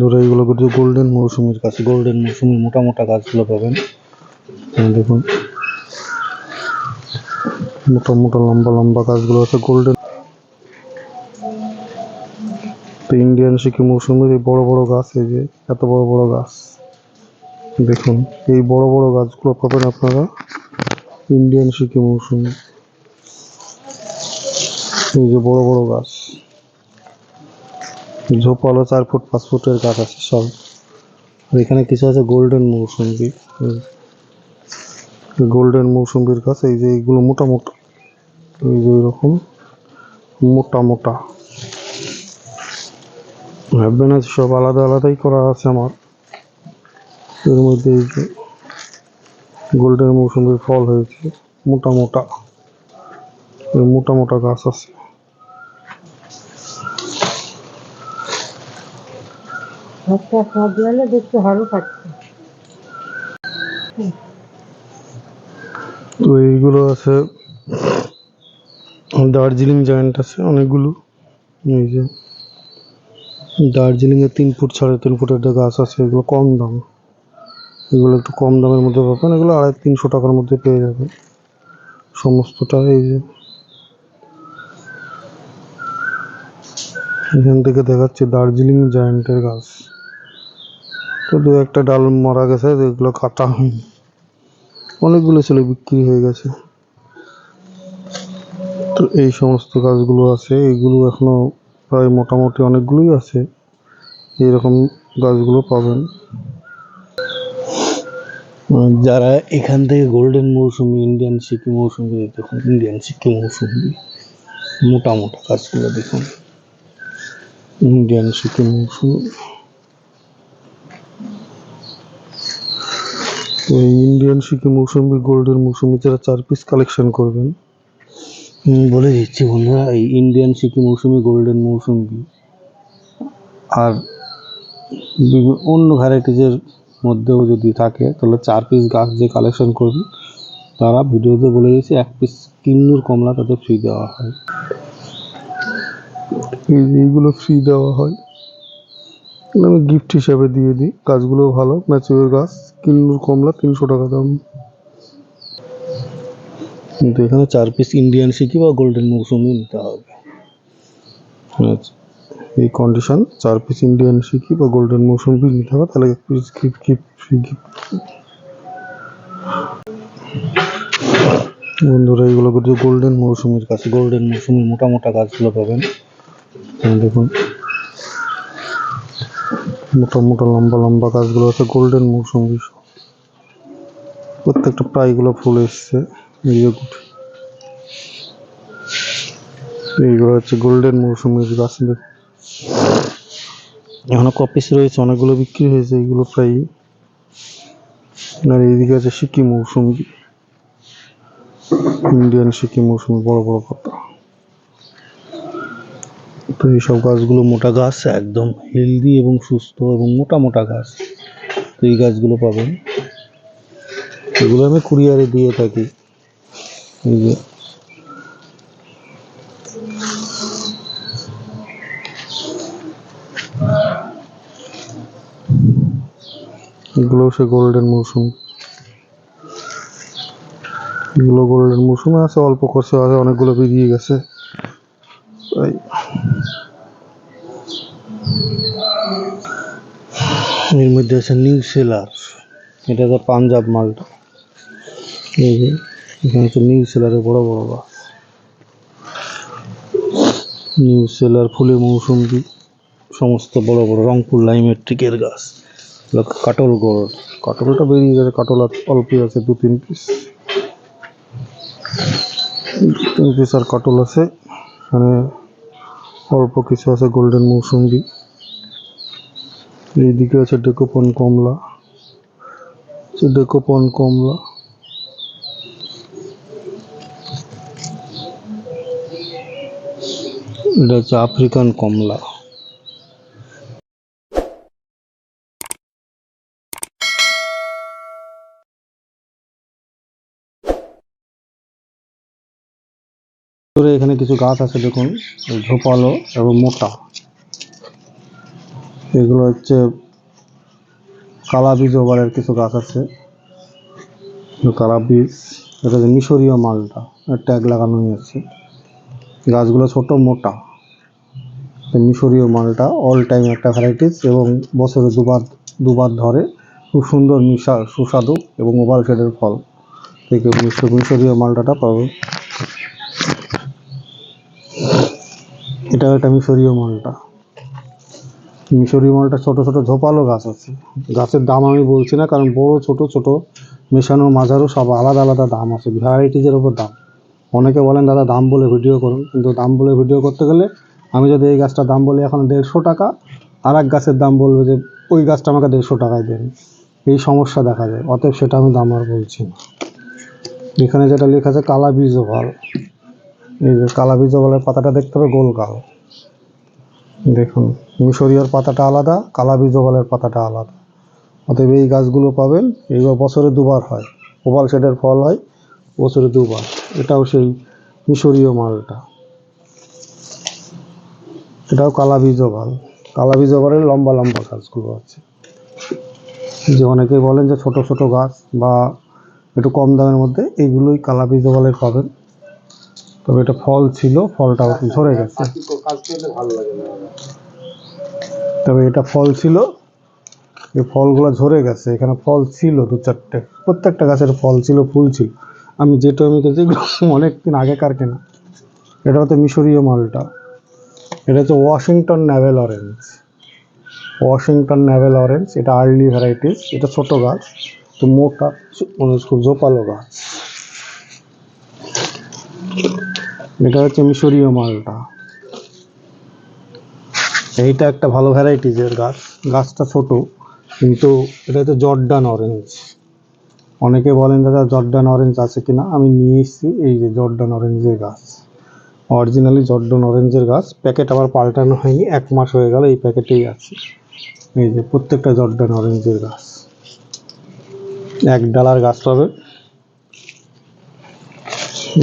ধরো এইগুলো কিন্তু গোল্ডেন মৌসুমির গাছ গোল্ডেন মৌসুমি মোটা মোটা গাছগুলো পাবেন। দেখুন। মোটা মোটা, লম্বা লম্বা গাছগুলো আছে গোল্ডেন তো ইন্ডিয়ান সিকি মৌসুমির এই বড় বড় গাছ, এই যে এত বড় বড় গাছ। দেখুন, এই বড় বড় গাছগুলো পাবেন আপনারা ইন্ডিয়ান সিকি মৌসুমি। এই যে বড় বড় গাছ। ঝোপালো চার ফুট, পাঁচ ফুটের গাছ আছে সব। আর এখানে কিছু আছে গোল্ডেন মৌসুম্বি গোল্ডেন মৌসুম্বির গাছ, এই যে এইগুলো মোটা মোটা। এই যে এরকম মোটা মোটা। ভাববেন আজ সব আলাদা আলাদাই করা আছে আমার। এর মধ্যে এই যে গোল্ডেন মৌসুম্বির ফল হয়েছে, মোটা মোটা। মোটা মোটা গাছ আছে। একটা সব গেলে দেখতে ভালো থাকছে। তো এইগুলো আছে। দার্জিলিং জয়েন্ট আছে অনেকগুলো। এই যে দার্জিলিং এর তিন ফুট সাড়ে তিন ফুটের একটা গাছ আছে, এগুলো কম দাম। এগুলো একটু কম দামের মধ্যে পাবেন। এগুলো আড়াই তিনশো টাকার মধ্যে পেয়ে যাবেন। সমস্তটা এই যে এখান থেকে দেখাচ্ছে দার্জিলিং জয়েন্টের গাছ। তো দু একটা ডাল মারা গেছে যেগুলো কাটা হয়নি। অনেকগুলো ছিল, বিক্রি হয়ে গেছে। তো এই সমস্ত গাছগুলো আছে এইগুলো এখনও প্রায় মোটামুটি অনেকগুলোই আছে। এইরকম গাছগুলো পাবেন। যারা এখান থেকে গোল্ডেন মৌসুমি ইন্ডিয়ান সিকি মৌসুমি, দেখুন ইন্ডিয়ান সিকি মৌসুমি, মোটা মোটা গাছগুলো দেখুন। ইন্ডিয়ান সিকি মৌসুমি এই ইন্ডিয়ান সিকি মৌসুমি গোল্ডেন মৌসুমি যারা চার পিস কালেকশন করবেন বলে দিচ্ছি বন্ধুরা, এই ইন্ডিয়ান সিকি মৌসুমি গোল্ডেন মৌসুমি আর অন্য ভ্যারাইটিজের মধ্যেও যদি থাকে, তাহলে চার পিস গাছ যে কালেকশন করবে তারা ভিডিওতে বলে দিয়েছে, এক পিস কিন্নুর কমলা তাদের ফ্রি দেওয়া হয়। এইগুলো ফ্রি দেওয়া হয় আমি গিফট হিসাবে দিয়ে দিই। গাছগুলো ভালো ম্যাচিওর গাছ কিন্নুর কমলা তিনশো টাকা দাম। কিন্তু এখানে চার পিস ইন্ডিয়ান সিকি বা গোল্ডেন মৌসুমি নিতে হবে। আচ্ছা এই কন্ডিশন চার পিস ইন্ডিয়ান সিকি বা গোল্ডেন মৌসুমি নিতে হবে তাহলে এক piece gift gift free gift বন্ধুরা এইগুলো গোল্ডেন মৌসুমির কাছে গোল্ডেন মৌসুমি মোটা মোটা গাছগুলো পাবেন। দেখুন। মোটা মোটা, লম্বা লম্বা গাছগুলো আছে গোল্ডেন মৌসুমি প্রত্যেকটা প্রায়গুলো ফুল এসছে। এইগুলো হচ্ছে গোল্ডেন মৌসুমির গাছ এখনও কপিস রয়েছে, অনেকগুলো বিক্রি হয়েছে, এইগুলো প্রায় আর এইদিকে আছে সিকিম মৌসুমি। ইন্ডিয়ান সিকিম মৌসুমি, বড় বড় পাতা। তো এইসব গাছগুলো মোটা গাছ, একদম হেলদি এবং সুস্থ এবং মোটা মোটা গাছ। তো এই গাছগুলো পাবেন। এগুলো আমি কুরিয়ারে দিয়ে থাকি। এই যে। এগুলো সে গোল্ডেন মৌসুম এগুলো গোল্ডেন মৌসুমে আছে, অল্প খরচে আছে, অনেকগুলো বেরিয়ে গেছে। তাই এর মধ্যে আছে নিউ সেলার এটা তো পাঞ্জাব মালটা। এই যে, এখানে হচ্ছে নিউ সেলারের বড় বড় গাছ নিউ সেলার ফুলে মৌসুমি সমস্ত বড় বড় রংপুর লাইমেট্রিকের গাছ। কাটল গোড়। কাটলটা বেরিয়ে গেছে, কাটল আর অল্পই আছে, দু তিন পিস দু তিন পিস আর কাটল আছে। এখানে অল্প কিছু আছে গোল্ডেন মৌসুম্বি এইদিকে আছে ডেকোপন কমলা ডেকোপন কমলা এটা হচ্ছে আফ্রিকান কমলা ভিতরে এখানে কিছু গাছ আছে দেখুন ঝোপালো এবং মোটা। এগুলো হচ্ছে কালা বীজ ওভারের কিছু গাছ আছে। কালা বীজ এটা হচ্ছে মিশরীয় মালটা ট্যাগ লাগানো আছে গাছগুলো ছোট, মোটা। মিশরীয় মালটা অল টাইম একটা ভ্যারাইটিস এবং বছরে দুবার দুবার ধরে খুব সুন্দর মিশা, সুস্বাদু এবং ওভার শেডের ফল। থেকে মিশরীয় মালটাটা পাবে এটাও একটা মিশরীয় মালটা। মিশরীয় মালটা ছোট ছোট ঝোপালো গাছ আছে। গাছের দাম আমি বলছি না, কারণ বড়, ছোট ছোট মেশানো মাঝারও সব আলাদা আলাদা দাম আছে, ভ্যারাইটিজের ওপর দাম। অনেকে বলেন, দাদা, দাম বলে ভিডিও করুন। কিন্তু দাম বলে ভিডিও করতে গেলে আমি যদি এই গাছটার দাম বলি এখন দেড়শো টাকা আর এক গাছের দাম বলবে যে ওই গাছটা আমাকে দেড়শো টাকায় দেন। এই সমস্যা দেখা যায়, অতএব সেটা আমি দাম আর বলছি না। এখানে যেটা লেখা আছে কালা বীজ ওভাল। এই যে কালা বীজ ওভালের পাতাটা দেখতে হবে, গোল কাল। দেখুন, মিশরীয়র পাতাটা আলাদা, কালা বীজ ওভালের পাতাটা আলাদা। অতএব এই গাছগুলো পাবেন এইবার বছরে দুবার হয়। ওভাল শেডের ফল হয়, বছরে দুবার। এটাও সেই মিশরীয় মালটা। এটাও কালা বীজ ওভাল। কালা বীজ ওভালের লম্বা লম্বা গাছগুলো আছে। যে অনেকেই বলেন যে ছোট ছোট গাছ বা একটু কম দামের মধ্যে এইগুলোই কালা বীজ পাবেন। তবে এটা ফল ছিল ফলটা ঝরে গেছে। তবে এটা ফল ছিল এই ফলগুলো ঝরে গেছে। এখানে ফল ছিল দু চারটে প্রত্যেকটা গাছের ফল ছিল ফুল ছিল। আমি যে টমেটো যেগুলো অনেক দিন আগেকার কেনা। এটা হচ্ছে মিশরীয় মালটা। এটা হচ্ছে Washington navel orange. Washington navel orange এটা আর্লি ভ্যারাইটিস এটা ছোট গাছ তো মোটা মানে খুব জোপালো গাছ। এটা হচ্ছে মিশরীয় মালটা। এইটা একটা ভালো ভ্যারাইটিজের গাছ। গাছটা ছোট, কিন্তু এটা হচ্ছে জর্ডান অরেঞ্জ অনেকে বলেন, দাদা, জর্ডান অরেঞ্জ আছে কিনা? আমি নিয়ে এসেছি এই যে জর্ডান অরেঞ্জের গাছ। অরিজিনালি জর্ডান অরেঞ্জের গাছ। প্যাকেট আবার পাল্টানো হয়নি, এক মাস হয়ে গেল এই প্যাকেটেই আছে। এই যে প্রত্যেকটা জর্ডান অরেঞ্জের গাছ। এক ডালার গাছ পাবে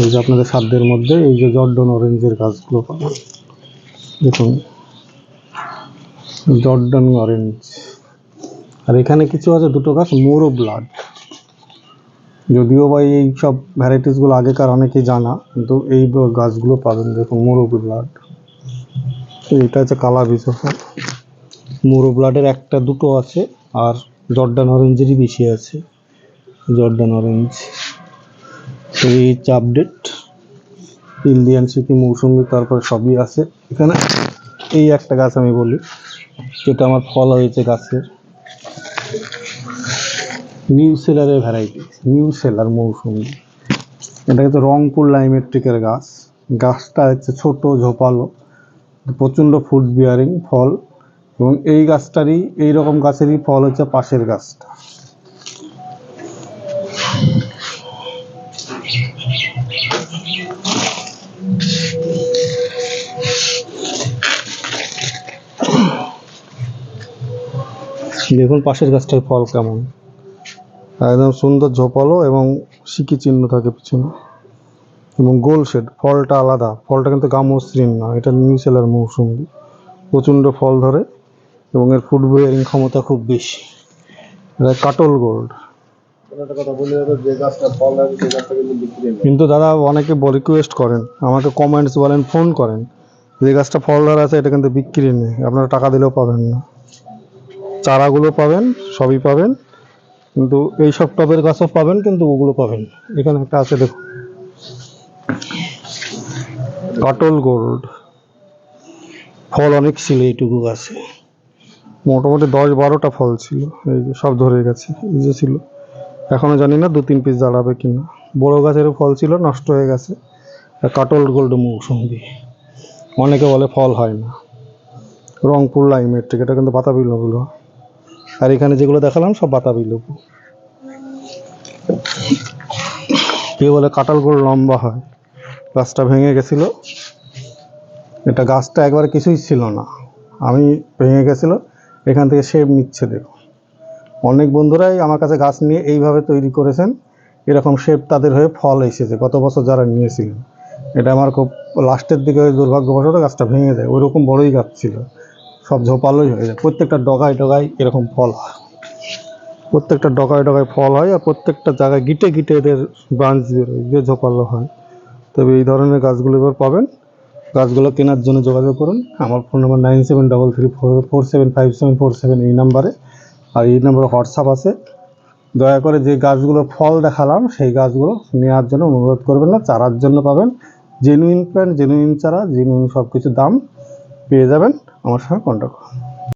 এই যে আপনাদের সাধ্যের মধ্যে এই যে জর্ডন অরেঞ্জের গাছগুলো পাবেন। দেখুন জর্ডন অরেঞ্জ আর এখানে কিছু আছে, দুটো গাছ, মোরো ব্লাড যদিও বা এই সব ভ্যারাইটিসগুলো আগেকার অনেকেই জানা, কিন্তু এই গাছগুলো পাবেন, দেখুন, মোরো ব্লাড এটা হচ্ছে কালা বীজ মোরো ব্লাডের একটা দুটো আছে, আর জর্ডান অরেঞ্জেরই বেশি আছে। জর্ডান অরেঞ্জ হচ্ছে আপডেট ইন্ডিয়ান সিকিম মৌসুমি তারপর সবই আছে। এখানে এই একটা গাছ আমি বলি, যেটা আমার ফল হয়েছে গাছের। নিউ সেলারের ভ্যারাইটি নিউ সেলার মৌসুমি এটা হচ্ছে রংপুর লাইমেট্রিকের গাছ। গাছটা হচ্ছে ছোট, ঝোপালো, প্রচণ্ড ফুড বিয়ারিং ফল। এবং এই গাছটারই এই রকম গাছেরই ফল হচ্ছে পাশের গাছটা। দেখুন পাশের গাছটার ফল কেমন। একদম সুন্দর ঝোপালো এবং সিকি চিহ্ন থাকে পিছনে। এবং গোল শেড ফলটা আলাদা। ফলটা কিন্তু গামসৃণ না এটা নিউ সেলার মৌসুমি। প্রচণ্ড ফল ধরে এবং এর ফুড বেয়ারিং ক্ষমতা খুব বেশি। এটা কাটল গোল্ড। কিন্তু দাদা অনেকে রিকোয়েস্ট করেন আমাকে কমেন্টস বলেন ফোন করেন যে গাছটা ফল ধরা আছে এটা কিন্তু বিক্রি নেই আপনারা টাকা দিলেও পাবেন না। চারাগুলো পাবেন, সবই পাবেন। কিন্তু এই সব টবের গাছও পাবেন, কিন্তু ওগুলো পাবেন। এখানে একটা আছে, দেখুন। কাটল গোল্ড। ফল অনেক ছিল এইটুকু গাছে। মোটামুটি দশ বারোটা ফল ছিল, এই যে সব ধরে গেছে, এই যে ছিল। এখনও জানি না দু তিন পিস দাঁড়াবে কিনা। বড় গাছেরও ফল ছিল, নষ্ট হয়ে গেছে। কাটল গোল্ড মৌসুমি। অনেকে বলে ফল হয় না। রংপুর লাইমের থেকে, এটা কিন্তু বাতাবি লেবু। আর এখানে যেগুলো দেখালাম, সব বাতাবি লেবু কেউ বলে কাটাল গোল্ড লম্বা হয়। গাছটা ভেঙে গেছিল। এটা গাছটা একবারে কিছুই ছিল না। আমি ভেঙে গেছিল, এখান থেকে শেপ নিচ্ছে, দেখো। অনেক বন্ধুরাই আমার কাছে গাছ নিয়ে এইভাবে তৈরি করেছেন। এরকম শেপ তাদের হয়ে ফল এসেছে, গত বছর যারা নিয়েছিলেন। এটা আমার খুব লাস্টের দিকে দুর্ভাগ্যবশত গাছটা ভেঙে যায়। ওইরকম বড়ই গাছ ছিল। সব ঝোপালোই হয়ে যায়। প্রত্যেকটা ডগায় ডগায় এরকম ফল হয়। প্রত্যেকটা ডগায় ডগায় ফল হয় আর প্রত্যেকটা জায়গায় গিটে গিটে এদের ব্রাঞ্চ বেরোয় যে ঝোপালো হয়। তবে এই ধরনের গাছগুলো এবার পাবেন। গাছগুলো কেনার জন্য যোগাযোগ করুন। আমার phone number nine seven double three four four seven five seven, four seven এই নাম্বারে। আর এই নাম্বারে হোয়াটসঅ্যাপ আছে। দয়া করে যে গাছগুলো ফল দেখালাম, সেই গাছগুলো নেওয়ার জন্য অনুরোধ করবেন না, চারার জন্য পাবেন। জেনুইন প্ল্যান্ট, জেনুইন চারা, জেনুইন সব কিছু দাম পেয়ে যাবেন। আমার সঙ্গে কন্ট্যাক্ট করুন